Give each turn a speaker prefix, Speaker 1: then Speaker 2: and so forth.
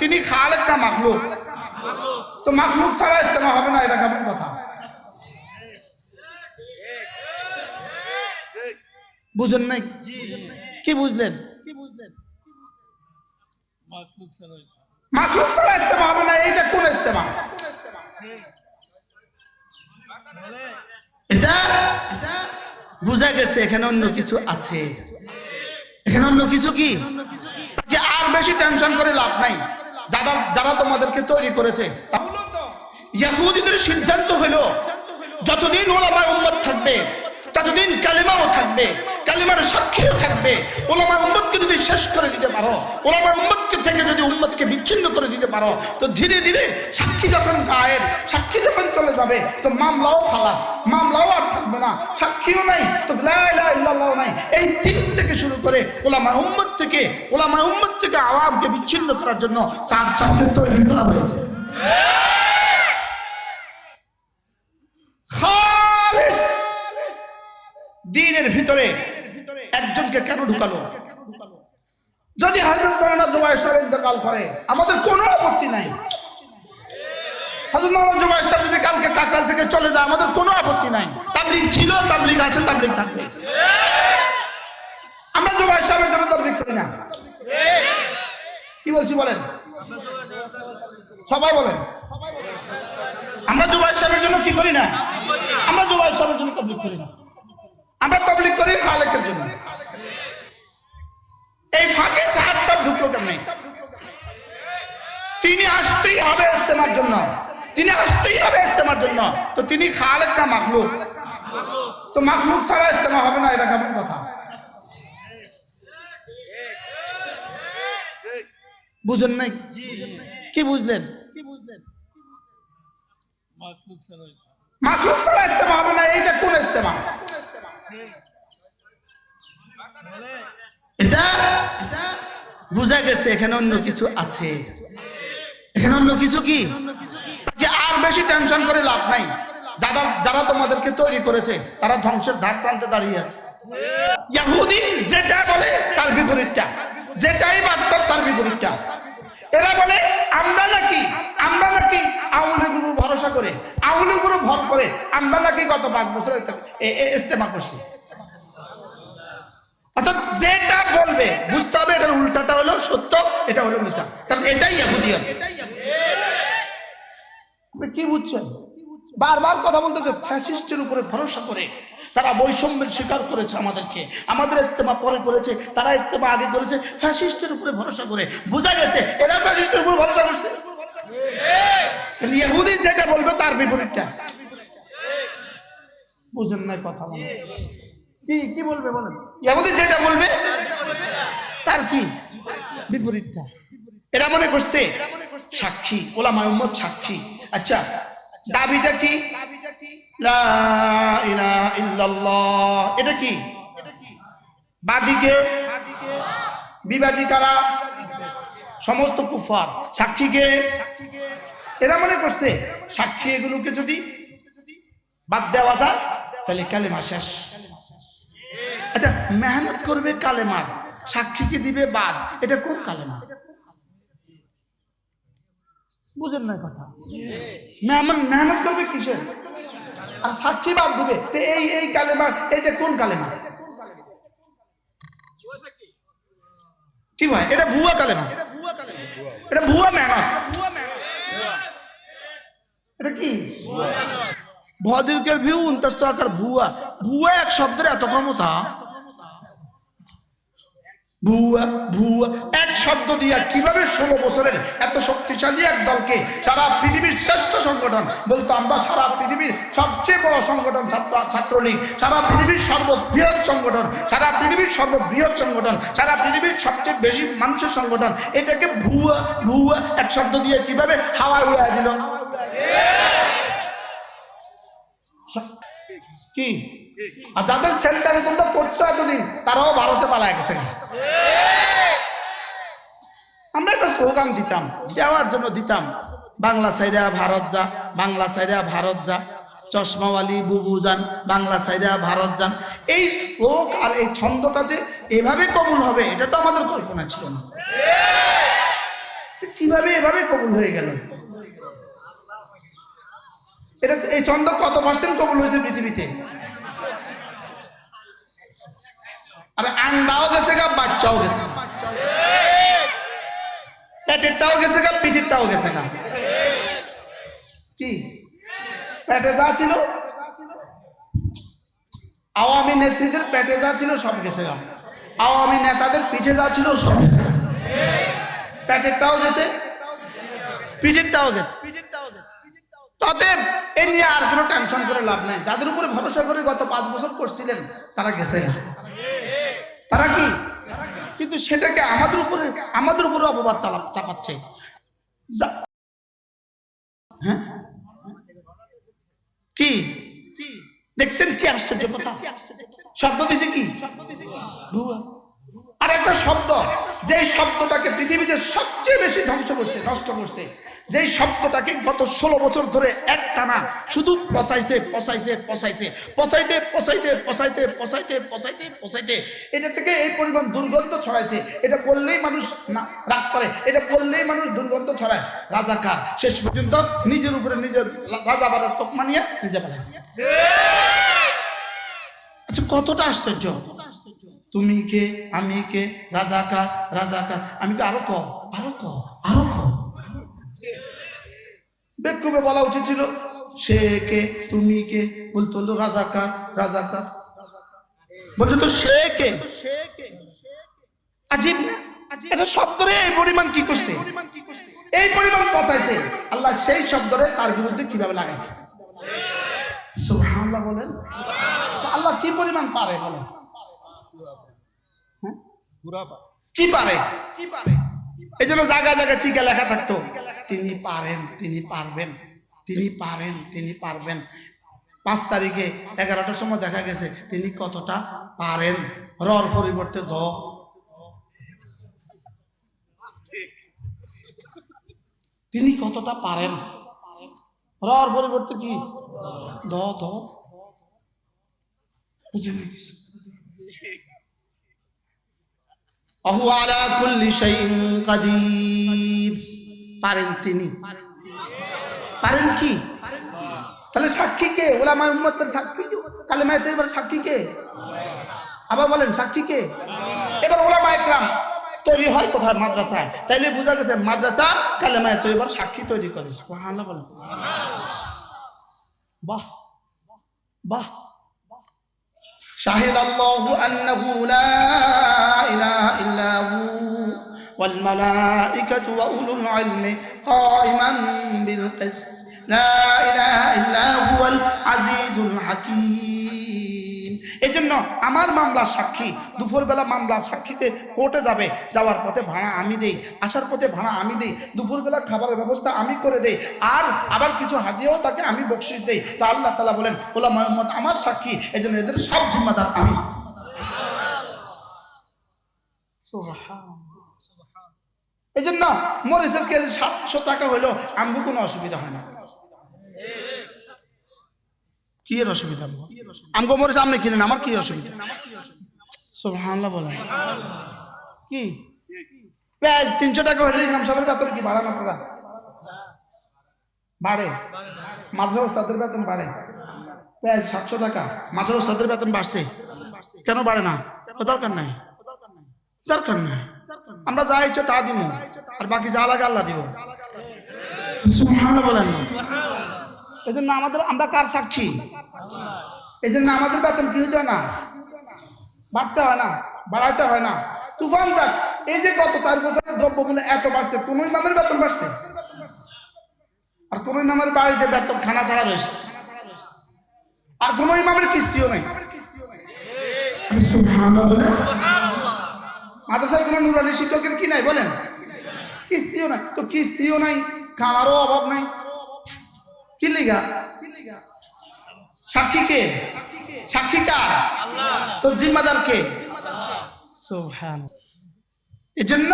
Speaker 1: তিনি খালেক না মাখলুক? তো মাখলুক ছাড়া ইস্তেমা হবে না, এটা কেমন কথা? বুঝেন নাই? কি বুঝলেন? কি বুঝলেন মাখলুক ছাড়া ইস্তেমা হবে না, এইটা কোন ইস্তেমা এটা বোঝা গেছে, এখানে অন্য কিছু আছে। এখানে অন্য কিছু কি? যে আর বেশি টেনশন করে লাভ নাই। যারা যারা তোমাদেরকে তৈরি করেছে ইয়াহুদিদের সিদ্ধান্ত হলো, যতদিন ওলামা উম্মত থাকবে, ততদিন কালিমাও থাকবে, কালিমার সাক্ষীও থাকবে। ওলামা উম্মতকে যদি শেষ করে দিতে পারো ওলামা উম্মতকে থেকে যদি উম্মতকে বিচ্ছিন্ন করে দিতে পারো। তো ধীরে ধীরে সাক্ষী যখন গায়ের, সাক্ষী যখন চলে যাবে, তো মামলাও খালাস। মামলাও আর থাকবে না। সাক্ষীও নাই, তো নাই। এই তিন থেকে শুরু করে ওলামা উম্মত থেকে ওলামা উম্মত থেকে আওয়ামকে বিচ্ছিন্ন করার জন্য চার চারকে তৈরি করা হয়েছে। দিনের ভিতরে একজনকে কেন ঢুকালো? যদি হাজরত মাওলানা জুবাইর সাহেব ইন্তেকাল করে, আমাদের কোনো আপত্তি নাই। হাজরত মাওলানা জুবাইর সাহেব যদি কালকে কাকাল থেকে চলে যায়, আমাদের কোনো আপত্তি নাই। তাবলিগ ছিল, তাবলিগ আছে, তাবলিগ থাকবে। আমরা জুবাইর সাহেবের জন্য তাবলিগ করি না। কি বলছি বলেন? সবাই বলেন। আমরা জুবাইর সাহেবের জন্য কি করি না? আমরা জুবাইর সাহেবের জন্য তাবলিগ করি না। আমরা তাবলিগ করি খালেকের জন্য। এই ফাঁকে সাহায্য সব ঢুকলো কেমনি? তিনি আসতেই হবে ইস্তেমার জন্য। তিনি আসতেই হবে ইস্তেমার জন্য। তো তিনি খালেক না মাখলুক? তো মাখলুক ছাড়া ইস্তেমা হবে না, এটা কেমন কথা? বুঝেন নাই? কি বুঝলেন? কি বুঝলেন মাখলুক ছাড়া ইস্তেমা হবে না, এইটা কোন ইস্তেমা এটা বোঝা গেছে, এখানে অন্য কিছু আছে। এখানে অন্য কিছু কি? যে আর বেশি টেনশন করে লাভ নাই। যারা যারা তোমাদেরকে তৈরি করেছে, তারা ধ্বংসের ধার প্রান্তে দাঁড়িয়ে আছে। ইয়াহুদি যেটা বলে, তার বিপরীতটা। যেটাই বাস্তব, তার বিপরীতটা। এরা বলে, আমরা নাকি আমরা নাকি আউলের গুরু ভরসা করে, আউলের গুরু ভর করে, আমরা নাকি গত পাঁচ বছর ইস্তেমা করছি। অর্থাৎ যেটা বলবে, বুঝতে হবে এটার উল্টাটা হলো সত্য, এটা হলো মিশা কারণ এটাই ইহুদিয়ত আপনি কি বুঝছেন? বারবার কথা বলতেছে, ফ্যাসিস্টের উপরে ভরসা করে। তারা বৈষম্যের স্বীকার করেছে আমাদেরকে। আমাদের ইস্তেমা পরে করেছে, তারা ইস্তেমা আগে করেছে, ফ্যাসিস্টের উপরে ভরসা করে। বোঝা গেছে, এরা ফ্যাসিস্টের উপরে ভরসা করছে। ইহুদি যেটা বলবে তার বিপরীতটা। বুঝেন না কথা কি কি বলবে বলেন? ইয়াহুদি যেটা বলবে তার কি? বিপরীতটা। এরা মনে করছে সাক্ষী ওলা উম্মত সাক্ষী। আচ্ছা দাবিটা কি? এটা কি? বাদিকে বিবাদী কারা? সমস্ত কুফার। সাক্ষীকে? এরা মনে করছে সাক্ষী এগুলোকে যদি বাদ দেওয়া যায় তাহলে কালেমা শেষ। আচ্ছা মেহনত করবে কালেমার, সাক্ষীকে দিবে বাদ, এটা কোন কালেমা? বুঝেন না কথা। মেহনত করবে কিসের? আর সাক্ষী বাদ দিবে। এই এই কালেমা এটা কোন কালেমা? কি ভাই, এটা ভুয়া কালেমা? এটা ভুয়া মেহনত। এটা কি? ভদিরকের ভিউ উনতাস্ত আকার ভুয়া। ভুয়া এক শব্দের এত ক্ষমতা। ভুয়া ভুয়া। এক শব্দ দিয়া কীভাবে ষোলো বছরের এত শক্তিশালী এক দলকে সারা পৃথিবীর শ্রেষ্ঠ সংগঠন বলতো আমরা সারা পৃথিবীর সবচেয়ে বড় সংগঠন ছাত্র, ছাত্রলীগ, সারা পৃথিবীর সর্ববৃহৎ সংগঠন, সারা পৃথিবীর সর্ববৃহৎ সংগঠন, সারা পৃথিবীর সবচেয়ে বেশি মানুষের সংগঠন, এটাকে ভুয়া ভুয়া এক শব্দ দিয়ে কীভাবে হাওয়ায় উড়ায় দিল? কি? আর যাদের সেন্টারে তোমরা পড়ছো এতদিন, তারাও ভারতে পালায় গেছে। আমরা একটা স্লোগান দিতাম, দেওয়ার জন্য দিতাম, বাংলা সাইডা ভারত যা, বাংলা সাইডা ভারত যা, চশমাওয়ালি বুবু যান, বাংলা সাইডা ভারত যান। এই শ্লোক আর এই ছন্দটা যে এভাবে কবুল হবে, এটা তো আমাদের কল্পনা ছিল না। কীভাবে এভাবে কবুল হয়ে গেল? এটা এই ছন্দ কত পার্সেন্ট কবুল হয়েছে পৃথিবীতে? আরে আন্ডাও গেছে গা, বাচ্চাও গেছে পেটেরটাও গেছে গা, পিঠেরটাও গেছে গা। কি? পেটে যা ছিল। আওয়ামী নেত্রীদের পেটে যা ছিল, সব গেছে গা। আওয়ামী নেতাদের পিঠে যা ছিল, সব গেছে। পেটেরটাও গেছে, পিঠেরটাও গেছে। তাতে এ নিয়ে আর কোনো টেনশন করে লাভ নাই। যাদের উপরে ভরসা করে গত পাঁচ বছর করছিলেন, তারা গেছে না তারা কি? কিন্তু সেটাকে আমাদের উপরে আমাদের উপরে অপবাদ চালা চাপাচ্ছে। হ্যাঁ? কি? দেখছেন কি আশ্চর্য কথা? শব্দ দিছে কি? আর একটা শব্দ, যেই শব্দটাকে পৃথিবীতে সবচেয়ে বেশি ধ্বংস করছে, নষ্ট করছে। যেই শব্দটাকে গত ষোলো বছর ধরে এক টানা শুধু পচাইছে পচাইছে পচাইছে, পচাইতে পচাইতে পচাইতে পচাইতে পচাইতে পচাইতে। এটা থেকে এই পরিমাণ দুর্গন্ধ ছড়াইছে। এটা করলেই মানুষ না, রাগ করে। এটা করলেই মানুষ দুর্গন্ধ ছড়ায়। রাজাকার শেষ পর্যন্ত নিজের উপরে নিজের রাজাবারের তোকমা নিয়ে নিজে বানাইছে। আচ্ছা কতটা আশ্চর্য? তুমি কে, আমি কে রাজাকার রাজাকার আমি কে আরও ক আরও ক আরও ক বেকুবে বলা উচিত ছিল সে কে? তুমি কে? বলতো হলো রাজাকার রাজাকার। বলছে তো সে কে? আজীব না? এটা শব্দরে এই পরিমাণ কি করছে? এই পরিমাণ পচাইছে। আল্লাহ সেই শব্দরে তার বিরুদ্ধে কীভাবে লাগাইছে? সুবহানাল্লাহ বলেন। আল্লাহ কি পরিমাণ পারে বলেন? হ্যাঁ? কি পারে। কি পারে? এই জন্য জায়গায় জায়গায় চিকা লেখা থাকতো। তিনি পারেন, তিনি পারবেন, তিনি পারেন, তিনি পারবেন। পাঁচ তারিখে এগারোটার সময় দেখা গেছে, তিনি কতটা পারেন? রর পরিবর্তে দ। তিনি কতটা পারেন? রর পরিবর্তে কি? দ দ। আলা কুল্লি শাইইন কাদির। পারেন তিনি। পারেন কি? তাহলে সাক্ষী কে? ওলামা উম্মতের সাক্ষী তাহলে মায় তো এবার সাক্ষী কে? আবার বলেন, সাক্ষী কে? এবার ওলামা একরাম তৈরি হয় কোথায়? মাদ্রাসায়। তাইলে বোঝা গেছে মাদ্রাসা কালে মায় তো এবার সাক্ষী তৈরি করে। বাহ বাহ। শাহিদ আল্লাহু আন্নাহু লা ইলাহা ইল্লাহু والملائكة وأولو العلم قائما بالقسط لا إله إلا هو العزيز الحكيم এই জন্য আমার মামলার সাক্ষী দুপুরবেলা মামলার সাক্ষীতে কোর্টে যাবে যাওয়ার পথে ভাড়া আমি দেই আসার পথে ভাড়া আমি দেই দুপুরবেলা খাবারের ব্যবস্থা আমি করে দেই আর আবার কিছু হাদিয়েও তাকে আমি বকশিস দেই তা আল্লাহ তালা বলেন ওলা মোহাম্মদ আমার সাক্ষী এই জন্য এদের সব জিম্মাদার আমি এই জন্য মরিচের কেজি সাতশো টাকা হইল আমগো কোনো অসুবিধা হয় না। কি এর অসুবিধা আমগো? মরিচ আপনি কিনেন আমার কি অসুবিধা? বলেন। কি? পেঁয়াজ তিনশো টাকা হলে ইমাম সাহেবের বেতন কি বাড়ান আপনারা বাড়ে? মাদ্রাসা ওস্তাদের বেতন বাড়ে। পেঁয়াজ সাতশো টাকা মাছের ওস্তাদের বেতন বাড়ছে। কেন বাড়ে না? দরকার নাই। দরকার নাই। আমরা যা ইচ্ছে তা দিব আর বাকি যা লাগে আল্লাহ দিব। বলেন না। এই জন্য আমাদের আমরা কার সাক্ষী? এই জন্য আমাদের বেতন কি হতে হয় না? বাড়তে হয় না বাড়াইতে হয় না। তুফান যাক এই যে গত চার বছরের দ্রব্য মূল্য এত বাড়ছে কোন ইমামের বেতন বাড়ছে? আর কোন ইমামের বাড়িতে বেতন খানা ছাড়া রয়েছে? আর কোন ইমামের কিস্তিও নাই। মাদ্রাসার কোনো নুরানি শিক্ষকের কি নাই? বলেন। কিস্তিও নাই। তো কিস্তিও নাই খাওয়ারও অভাব নাই। কি লিগা? সাক্ষী কে? সাক্ষী কার? তো জিম্মাদার কে? এই জন্য